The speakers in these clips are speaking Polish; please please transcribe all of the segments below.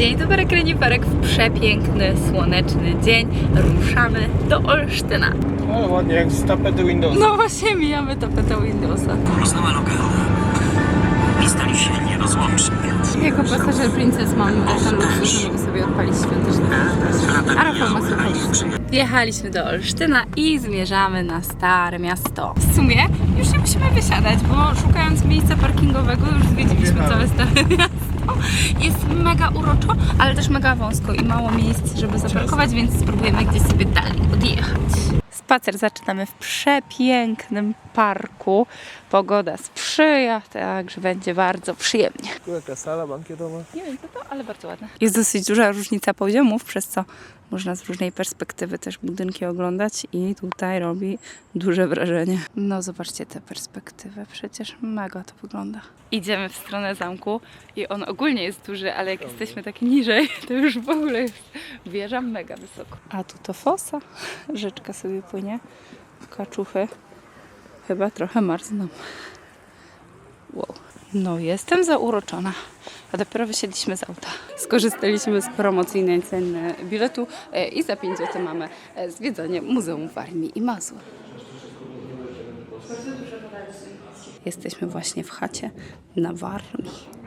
reniferek w przepiękny, słoneczny dzień ruszamy do Olsztyna. Ale ładnie, jak z tapety Windows. No właśnie mijamy tapetę Windowsa. Poznała lokalna i stali się nierozłączni. Jako pasażer Princess mam ten luksus, że mogę sobie odpalić świąteczny A Rafał ma słuchawki. Wjechaliśmy do Olsztyna i zmierzamy na Stare Miasto. W sumie już nie musimy wysiadać, bo szukając miejsca parkingowego już zwiedziliśmy całe Stare Miasto. Jest mega uroczo, ale też mega wąsko i mało miejsc, żeby zaparkować, więc spróbujemy gdzieś sobie dalej odjechać. Spacer zaczynamy w przepięknym parku. Pogoda sprzyja, także będzie bardzo przyjemnie. Tu jaka sala bankietowa. Nie wiem co to, ale bardzo ładne. Jest dosyć duża różnica poziomów, przez co można z różnej perspektywy też budynki oglądać i tutaj robi duże wrażenie. No zobaczcie tę perspektywę, przecież mega to wygląda. Idziemy w stronę zamku i on ogólnie jest duży, ale jak jesteśmy tak niżej, to już w ogóle jest wieża mega wysoko. A tu to fosa, rzeczka sobie płynie, kaczuchy chyba trochę marzną. Wow. No, jestem zauroczona. A dopiero wysiedliśmy z auta. Skorzystaliśmy z promocyjnej ceny biletu e, i za 5 zł mamy e, zwiedzanie Muzeum Warmii i Mazur. Jesteśmy właśnie w chacie na Warmii.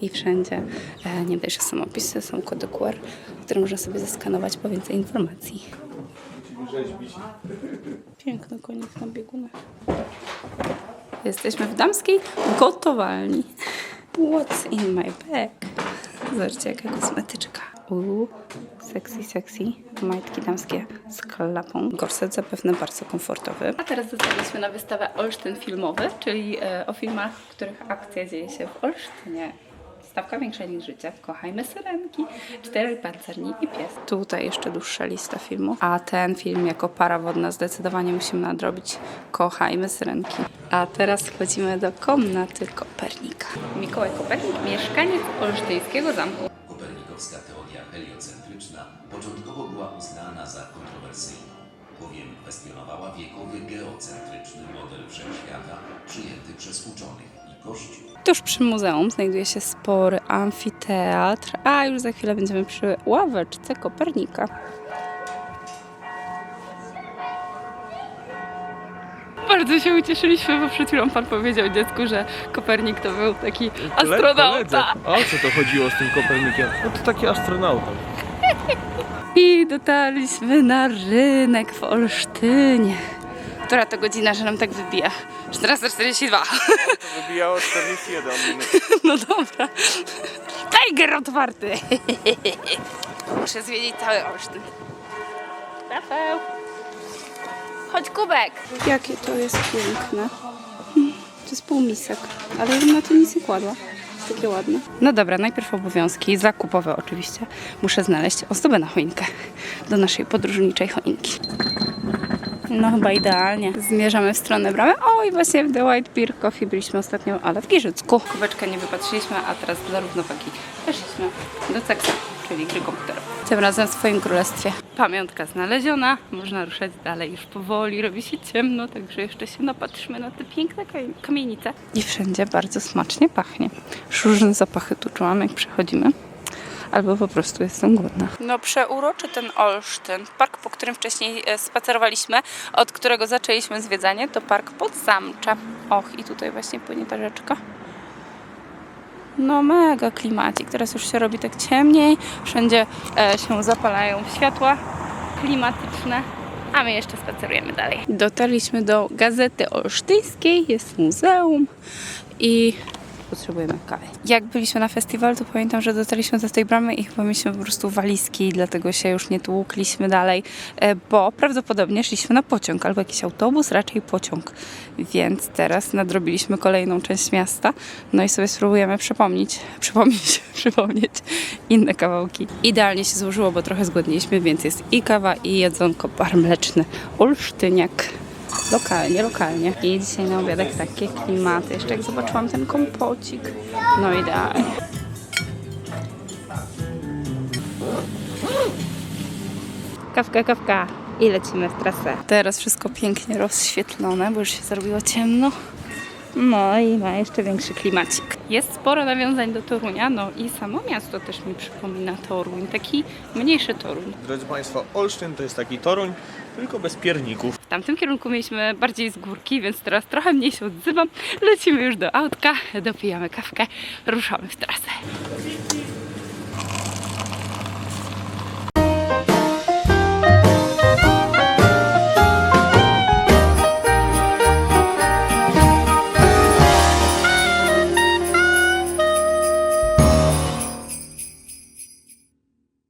I wszędzie e, nie dość, że są opisy, są kody QR, które można sobie zeskanować po więcej informacji. Piękny konik na biegunach. Jesteśmy w damskiej gotowalni. What's in my bag? Zobaczcie, jaka kosmetyczka. Uuu, sexy, sexy. Majtki damskie z klapą. Gorset zapewne bardzo komfortowy. A teraz dotarliśmy na wystawę Olsztyn Filmowy, czyli e, o filmach, w których akcja dzieje się w Olsztynie. Stawka większa niż życie. Kochajmy syrenki, cztery pancerni i pies. Tutaj jeszcze dłuższa lista filmów. A ten film jako para wodna zdecydowanie musimy nadrobić. Kochajmy syrenki. A teraz wchodzimy do komnaty Kopernika. Mikołaj Kopernik, mieszkaniec olsztyńskiego zamku. Kopernikowska teoria heliocentryczna początkowo była uznana za kontrowersyjną, bowiem kwestionowała wiekowy geocentryczny model wszechświata przyjęty przez uczonych i Kościół. Tuż przy muzeum znajduje się spory amfiteatr, a już za chwilę będziemy przy ławeczce Kopernika. Bardzo się ucieszyliśmy, bo przed chwilą pan powiedział dziecku, że Kopernik to był taki astronauta. A o co to chodziło z tym Kopernikiem? No to taki astronauta. I dotarliśmy na rynek w Olsztynie. Która to godzina, że nam tak wybija? 14.42. To wybijało 41 minut. No dobra. Tiger otwarty. Muszę zwiedzić cały Olsztyn. Rafał. Chodź kubek. Jakie to jest piękne. To jest półmisek, ale ja bym na to nic nie kładła. Takie ładne. No dobra, najpierw obowiązki, zakupowe oczywiście. Muszę znaleźć ozdobę na choinkę do naszej podróżniczej choinki. No chyba idealnie. Zmierzamy w stronę bramy. O i właśnie w The White Beer Coffee byliśmy ostatnio, ale w Giżycku. Kubeczkę nie wypatrzyliśmy, a teraz dla równowagi weszliśmy do Ceksa, czyli gry komputerowej. Tym razem w swoim królestwie. Pamiątka znaleziona, można ruszać dalej już powoli, robi się ciemno, także jeszcze się napatrzmy na te piękne kamienice. I wszędzie bardzo smacznie pachnie. Już Różne zapachy tu czułam, jak przechodzimy albo po prostu jestem głodna. No przeuroczy ten Olsztyn. Park, po którym wcześniej e, spacerowaliśmy, od którego zaczęliśmy zwiedzanie, to park Podzamcze. Och, i tutaj właśnie płynie ta rzeczka. No mega klimacik. Teraz już się robi tak ciemniej. Wszędzie e, się zapalają światła klimatyczne. A my jeszcze spacerujemy dalej. Dotarliśmy do Gazety Olsztyńskiej, jest muzeum i potrzebujemy kawy. Jak byliśmy na festiwalu, to pamiętam, że dotarliśmy do tej bramy i chyba mieliśmy po prostu walizki, dlatego się już nie tłukliśmy dalej, e, bo prawdopodobnie szliśmy na pociąg albo jakiś autobus, raczej pociąg. Więc teraz nadrobiliśmy kolejną część miasta, no i sobie spróbujemy przypomnieć, przypomnieć, przypomnieć inne kawałki. Idealnie się złożyło, bo trochę zgłodniliśmy, więc jest i kawa, i jedzonko, bar mleczny, olsztyniak. Lokalnie, lokalnie. I dzisiaj na obiadek takie klimaty. Jeszcze jak zobaczyłam ten kompocik. No idealnie. Kawka, kawka. I lecimy w trasę. Teraz wszystko pięknie rozświetlone, bo już się zrobiło ciemno. No i ma jeszcze większy klimacik. Jest sporo nawiązań do Torunia, no i samo miasto też mi przypomina Toruń, taki mniejszy Toruń. Drodzy Państwo, Olsztyn to jest taki Toruń, tylko bez pierników. Tamtym kierunku mieliśmy bardziej z górki, więc teraz trochę mniej się odzywam. Lecimy już do autka, dopijamy kawkę, ruszamy w trasę.